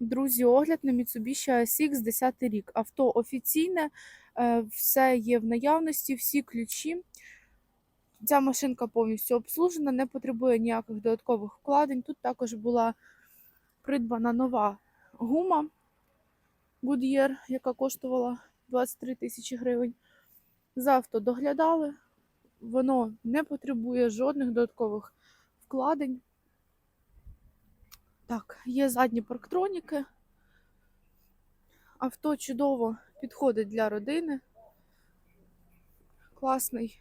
Друзі, огляд на Mitsubishi ASX 10 рік. Авто офіційне, е, все є в наявності, всі ключі. Ця машинка повністю обслужена, не потребує ніяких додаткових вкладень. Тут також була придбана нова гума Goodyear, яка коштувала 23 тисячі гривень. За авто доглядали, воно не потребує жодних додаткових вкладень. Так, є задні парктроніки. Авто чудово підходить для родини. Класний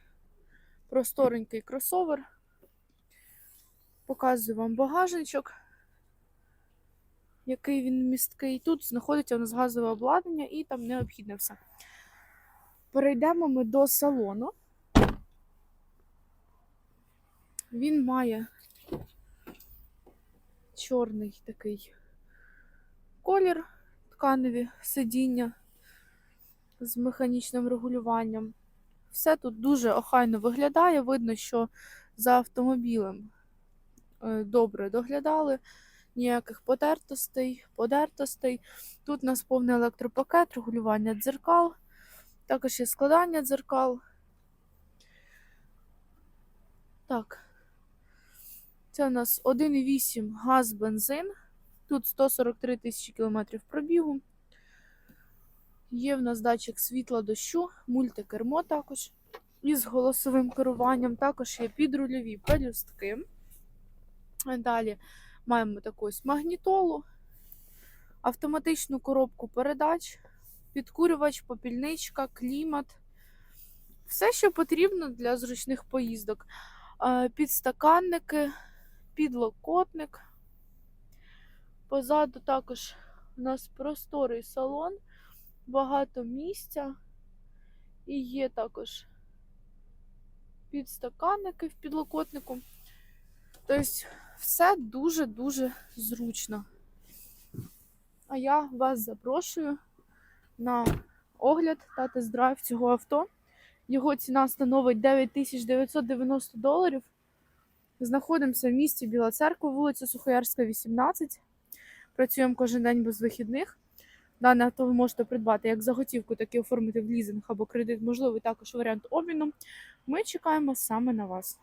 просторенький кросовер. Показую вам багажничок, який він місткий. Тут знаходиться у нас газове обладнання і там необхідне все. Перейдемо ми до салону. Він має чорний такий колір, тканеві сидіння з механічним регулюванням. Все тут дуже охайно виглядає. Видно, що за автомобілем е, добре доглядали. Ніяких потертостей, подертостей. Тут у нас повний електропакет, регулювання дзеркал, також є складання дзеркал. Так, це у нас 1,8 газ бензин. Тут 143 тисячі кілометрів пробігу. Є в нас датчик світла дощу, мультикермо також із голосовим керуванням. Також є підрульові пелюстки. Далі маємо таку ось магнітолу, автоматичну коробку передач, підкурювач, попільничка, клімат. Все, що потрібно для зручних поїздок. Е, Підстаканники, підлокотник. Позаду також у нас просторий салон, багато місця. І є також підстаканники в підлокотнику. Тобто, все дуже-дуже зручно. А я вас запрошую на огляд та тест-драйв цього авто. Його ціна становить 9990 доларів. Знаходимося в місті Біла Церква, вулиця Сухоярська, 18. Працюємо кожен день без вихідних. Дане авто ви можете придбати як заготівку, так і оформити в лізинг або кредит, можливий також варіант обміну. Ми чекаємо саме на вас.